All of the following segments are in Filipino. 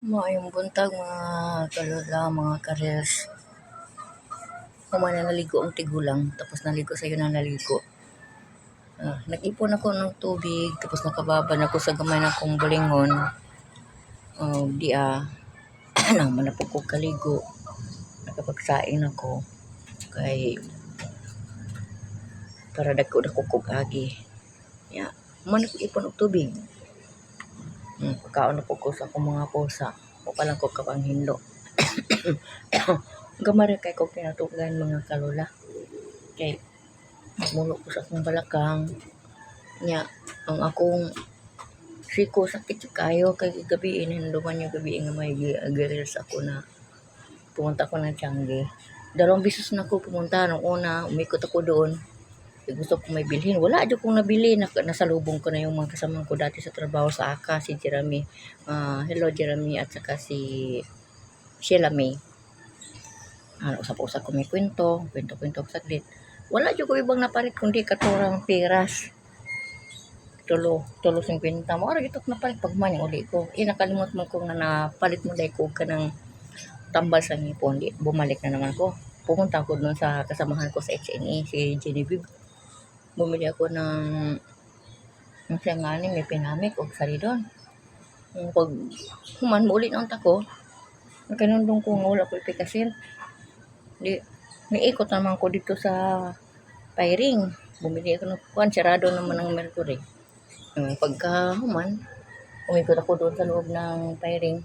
Maayong buntag mga kalula, mga kares. Kumana naligo ang tigulang, tapos naligo sa'yo na naligo. Ah, nag-ipon ako ng tubig, tapos nakababan ako sa gamay na kong bulingon. Oh, di ah, naman na po ko kaligo. Nakapagsaing ako. Kay, para dako dako kog agi. Ya, man ipon og tubig. Hmm, pagkaon na po ko mga pusa. O palang ko kapang hinlo. Gamara kay ko pinatugan mga kalula. Kay mulo ko sa akong balakang. Nya, ang akong siko sakit sa kayo kay gabi hinduman yung gabi nga may agiris ako na pumunta ko ng Changi. Dalawang bisis na ako pumunta. Nung una, umikot ako doon. Gusto ko may bilhin. Wala dyan kong nabili. Nasalubong ko na yung mga kasamang ko dati sa trabaho sa AKA, si Jeremy. Ah, hello Jeremy at saka si Sheila May. Ano, usap-usap ko may kwento. Kwento-kwento ko saglit. Wala dyan ko ibang napalit kundi katurang piras. Tulo, tulo 50. Mo ara gitok napalit pag man yung uli ko. Eh nakalimot mo ko nga napalit mo dai ko ka ng tambal sa ngipon. Bumalik na naman ko. Pumunta ako doon sa kasamahan ko sa HNE, si Genevieve. Bumili ako ng ng siyangani, may pinamik o sari doon. Pag human mo ulit ng tako, nagkanundong ko nga wala ko ipikasin. Di, may ikot naman ko dito sa Pairing. Bumili ako ng kuwan, sarado naman ng Mercury. Um, pagka human, umikot ako doon sa loob ng Pairing.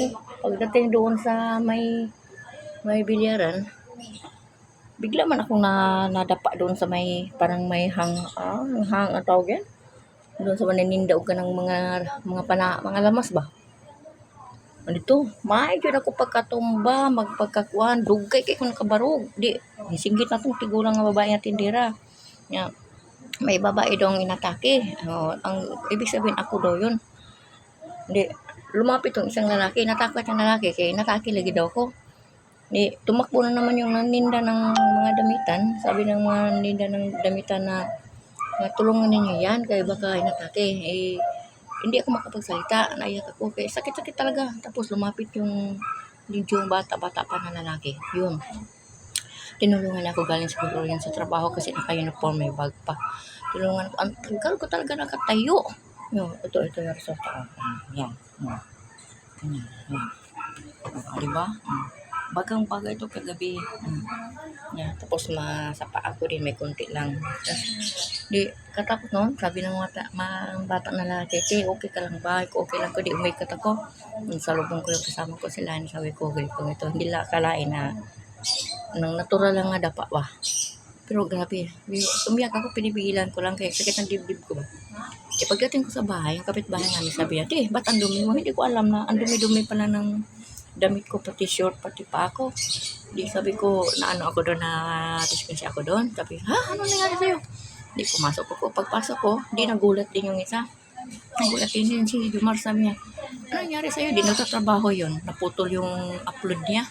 Eh, pagdating doon sa may may bilyaran, bigla man akong na, nadapa doon sa may parang may hang ah, hang ang tawag yan? Doon sa maninindaog ka ng mga mga pana, mga lamas ba? Dito may jud ako pagkatumba magpagkakuan dugay kay kung nakabarog. Di singgit na tong tigulang nga babae nga tindera. Nya may babae daw inatake. Oh, ang ibig sabihin ako daw yun. Di lumapit tong isang lalaki natakot yung lalaki kay natake lagi daw ako Di, tumakbo na naman yung naninda ng mga damitan. Sabi ng mga naninda ng damitan na, na tulungan ninyo yan, kaya baka inatake. Eh, hindi ako makapagsalita. Naiyak ako. Kaya sakit-sakit talaga. Tapos lumapit yung yung bata-bata pa na lalaki. Yun. Tinulungan ako galing siguro yan sa trabaho kasi naka-uniform may bag pa. Tulungan ko. Ang tagal ko talaga nakatayo. Yun, ito, ito yung resort ko. Yan. Yan. Yan. Yan. Diba? Mm bagang baga ito kagabi. Mm. Yeah, tapos ma, sa paa din may konti lang. Tapos, di, katapos noon, sabi ng mga, ta- mga bata na lalaki, "Te, okay ka lang ba? Ko okay lang ko, di umikat ako. Yung salubong ko yung kasama ko sila, ni sabi ko, okay ko ito. Hindi lang akalain na, nang natural lang nga dapa ba. Pero grabe, umiyak ako, pinipigilan ko lang kaya sakit ng dibdib ko ba. E pagdating ko sa bahay, yung kapitbahay namin sabi niya, Te, ba't ang dumi mo? Hindi ko alam na, ang dumi-dumi pala ng damit ko, pati short, pati pa ako. Di sabi ko, na ano ako doon, na discuss ako doon. Sabi, ha, ano nangyari sa'yo? Di pumasok ko. Pagpasok ko, di nagulat din yung isa. Nagulat din yun si Jumar sabi niya, ano nangyari sa'yo? Di nagtatrabaho yun. Naputol yung upload niya.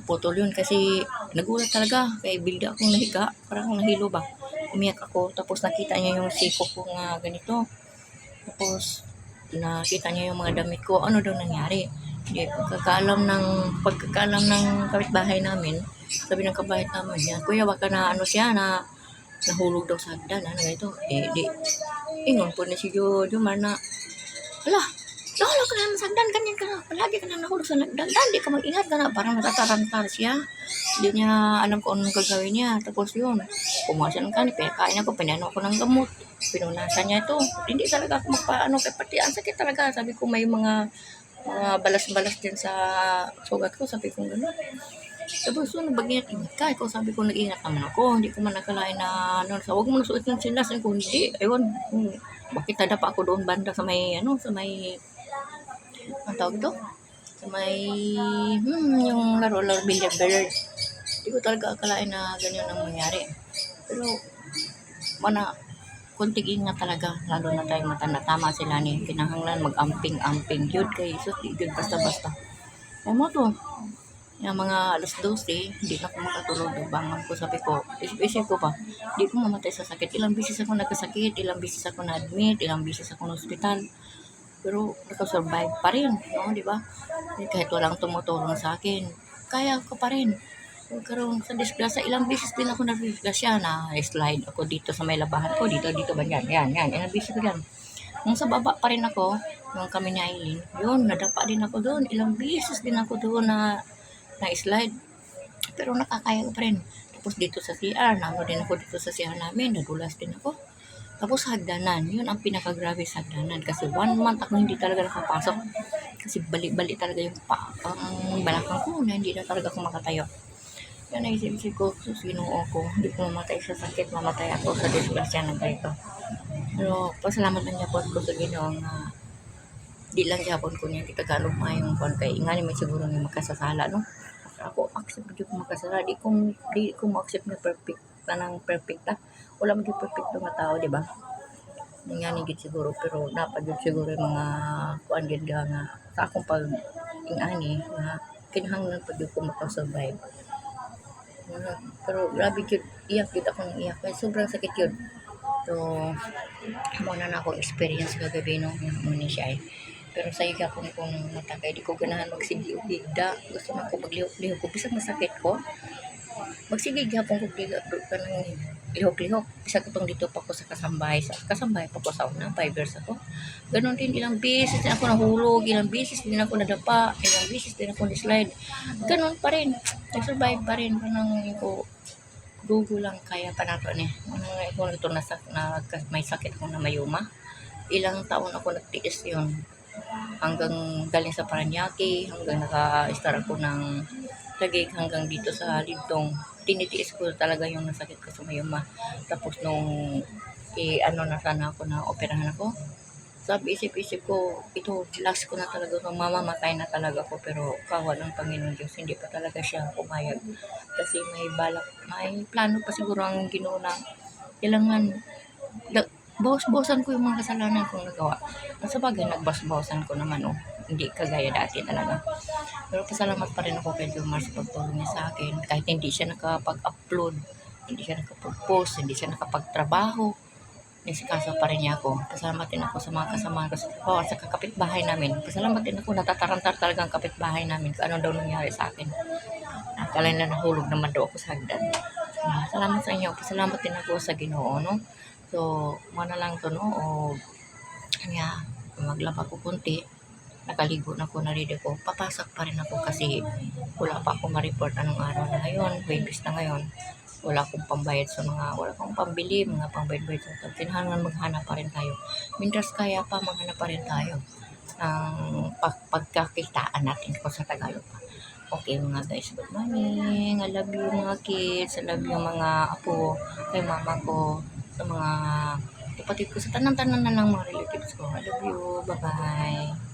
Naputol yun kasi nagulat talaga. Kaya bigla akong nahiga. Parang nahilo ba. Umiyak ako. Tapos nakita niya yung siko ko nga ganito. Tapos nakita niya yung mga damit ko. Ano daw nangyari? Di, pagkakaalam ng pagkakaalam ng kapitbahay namin, sabi ng kapitbahay namin niya, kuya baka na ano siya na nahulog daw sa hagdan, ano ito. Eh, di, ingon po na si Jojo man ala, nahulog ka na sa hagdan, ganyan ka na, palagi ka na nahulog sa hagdan, di ka mag-ingat ka na, parang natatarantar siya. Hindi niya alam kung anong gagawin niya. Tapos yun, pumasok ng kanin, pinakain ako, pinano ako ng gamot. Pinunasan niya ito. Hindi talaga ako magpaano, kaya pati ang sakit talaga. Sabi ko may mga mga balas-balas din sa sugat ko. Sabi ko gano'n. Tapos so, nabag-ingat ingat ka. Ikaw sabi ko, nag-ingat naman ako. Hindi ko man nakalain na, ano, sa huwag mo nasuot ng sinas. Sabi ko, hindi. Ewan, hmm, bakit tada pa ako doon banda sa may, ano, sa may, ang tawag to? Sa may, hmm, yung laro-laro billiard billiard. Hindi ko talaga akalain na ganyan ang mangyari. Pero, mana, kunting ingat talaga lalo na tayong matanda. Tama sila ni kinahanglan mag-amping-amping. Yun kay di yun basta-basta. Ay mo to yung mga alas 12 hindi ako makatulog bangon ko sabi ko isip ko pa di ko mamatay sa sakit. Ilang bisis ako nagkasakit ilang bisis ako na-admit ilang bisis ako na hospital Pero nakasurvive pa rin, no, di ba? Kahit walang tumutulong sa akin, kaya ko pa rin. Karoon sa disgrasya, ilang beses din ako na-disgrasya na slide ako dito sa may labahan ko, dito, dito ba yan, yan, yan, ilang beses ko yan. Nung sa baba pa rin ako, nung kami ni Aileen, yun, nadapa din ako doon. Ilang beses din ako doon na, na slide. Pero nakakaya ko pa rin. Tapos dito sa CR, nano din ako dito sa CR namin, nadulas din ako. Tapos hagdanan, yun ang pinakagrabe sa hagdanan. Kasi one month ako hindi talaga nakapasok. Kasi balik-balik talaga yung pa, ang balakang ko na hindi na talaga ako makatayo. Yan naisip ko, sus, ginoo ko. Hindi ko mamatay sa sakit, mamatay ako sa disgrasya ng ganito. Pero pasalamat niya po ko sa ginoo nga di lang yapon ko niya kita galong mayong kon kay ingani may siguro ni makasasala no ako accept ko makasasala di ko di ko mo accept na perfect tanang perfect ta wala gyud perfect nga tao di ba ingani gid siguro pero dapat jud siguro yung mga kuan gid nga nga sa akong pag ingani nga kinahanglan pa jud ko makasurvive. Pero grabe jud iyak jud ako ng iyak kay sobrang sakit yun so mo na ako experience kagabi no muna siya eh. Pero sa iya kung kung matakay, di ko ganahan magsigli og higda. Gusto na ko maglihok-lihok ko. Bisag masakit ko. Magsigig hapon ko diga ka ng lihok-lihok. Bisag itong dito pa ko sa kasambahay. Sa kasambahay pa ko sa una, 5 years ako. Ganon din ilang beses din ako nahulog, ilang beses din ako nadapa, ilang beses din ako slide. Ganon pa rin. Nag-survive pa rin. Kanang ko dugo lang kaya pa nato ni. Ano nga ito ito na, na may sakit ako na mayuma. Ilang taon ako nagtiis yun hanggang galing sa Paranaque, hanggang naka-start ako ng tagig hanggang dito sa Libdong. Tinitiis ko talaga yung nasakit ko sa mayuma. Tapos nung i ano na sana ako na operahan ako, sabi isip-isip ko, ito last ko na talaga kung mamamatay na talaga ako pero kawa ng Panginoon Diyos, hindi pa talaga siya pumayag. Kasi may balak, may plano pa siguro ang ginoo na kailangan bawas-bawasan ko yung mga kasalanan kong nagawa. At sa bagay, nagbas-bawasan ko naman, oh. Hindi kagaya dati talaga. Pero pasalamat pa rin ako kay Jomar sa pagtulong niya sa akin. Kahit hindi siya nakapag-upload, hindi siya nakapag-post, hindi siya nakapagtrabaho. Nasikasa pa rin niya ako. Pasalamat din ako sa mga kasama ko sa trabaho at sa kakapitbahay namin. Pasalamat din ako, natatarantar talaga ang kapitbahay namin kung ano daw nangyari sa akin. Akala na nahulog naman daw ako sa hagdan. Ah, Salamat sa inyo. Pasalamat din ako sa ginoo, no? So, mana lang to, no? O, kanya, maglaba ko kunti. Nakaligo na ko na rin ko. Papasok pa rin ako kasi wala pa ako ma-report anong araw na ngayon. Babies na ngayon. Wala akong pambayad sa mga, wala akong pambili, mga pambayad-bayad sa ito. Kailangan maghanap pa rin tayo. Mientras kaya pa, maghanap pa rin tayo ng pag pagkakitaan natin ko sa Tagalog pa. Okay mga guys, good morning. I love you mga kids. I love you mga apo, kay mama ko, sa mga kapatid ko, sa tanan-tanan na lang mga relatives ko. I love you. Bye-bye.